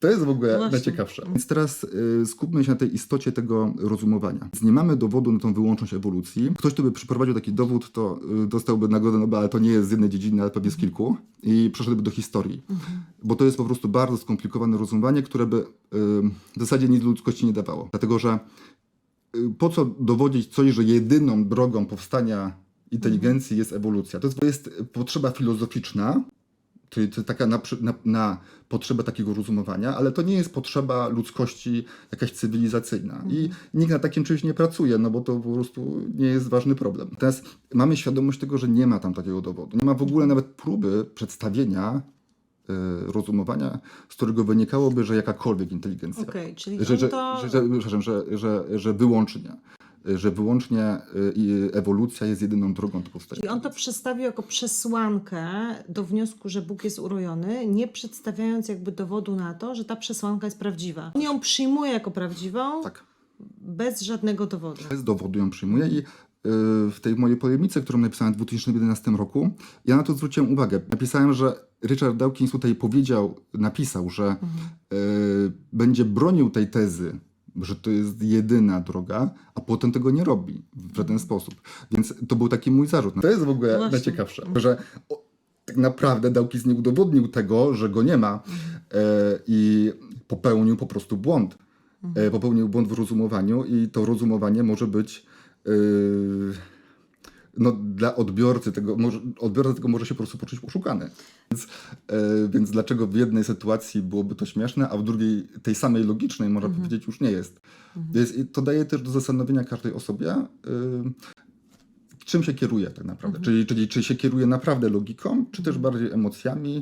To jest w ogóle Właśnie. najciekawsze. Więc teraz y, skupmy się na tej istocie tego rozumowania. Więc nie mamy dowodu na tą wyłączność ewolucji. Ktoś, kto by przeprowadził taki dowód, to y, dostałby nagrodę Nobela, ale to nie jest z jednej dziedziny, ale pewnie z kilku i przeszedłby do historii. Bo to jest po prostu bardzo skomplikowane rozumowanie, które by y, w zasadzie nic ludzkości nie dawało. Dlatego, że y, po co dowodzić coś, że jedyną drogą powstania inteligencji jest ewolucja? To jest, to jest potrzeba filozoficzna, To taka na, na, na potrzebę takiego rozumowania, ale to nie jest potrzeba ludzkości jakaś cywilizacyjna. I nikt na takim czymś nie pracuje, no bo to po prostu nie jest ważny problem. Teraz mamy świadomość tego, że nie ma tam takiego dowodu. Nie ma w ogóle nawet próby przedstawienia e, rozumowania, z którego wynikałoby, że jakakolwiek inteligencja. Okej, czyli Że, że, to... że, że, że, że, że wyłącznie. Że wyłącznie i ewolucja jest jedyną drogą do powstania. Czyli on to przedstawił jako przesłankę do wniosku, że Bóg jest urojony, nie przedstawiając jakby dowodu na to, że ta przesłanka jest prawdziwa. On ją przyjmuje jako prawdziwą, Tak. bez żadnego dowodu. bez dowodu ją przyjmuję i y, w tej mojej polemice, którą napisałem w 2011 roku, ja na to zwróciłem uwagę. Napisałem, że Richard Dawkins tutaj powiedział, napisał, że y, będzie bronił tej tezy, że to jest jedyna droga, a potem tego nie robi w żaden sposób. Więc to był taki mój zarzut. To jest w ogóle Właśnie. najciekawsze, że o, tak naprawdę Dawkins nie udowodnił tego, że go nie ma e, i popełnił po prostu błąd. E, popełnił błąd w rozumowaniu i to rozumowanie może być e, no, dla odbiorcy tego, może, odbiorca tego może się po prostu poczuć oszukany. Więc, e, więc dlaczego w jednej sytuacji byłoby to śmieszne, a w drugiej tej samej logicznej można powiedzieć już nie jest. Więc i to daje też do zastanowienia każdej osobie, e, czym się kieruje tak naprawdę. Czyli, czyli czy się kieruje naprawdę logiką, czy też bardziej emocjami,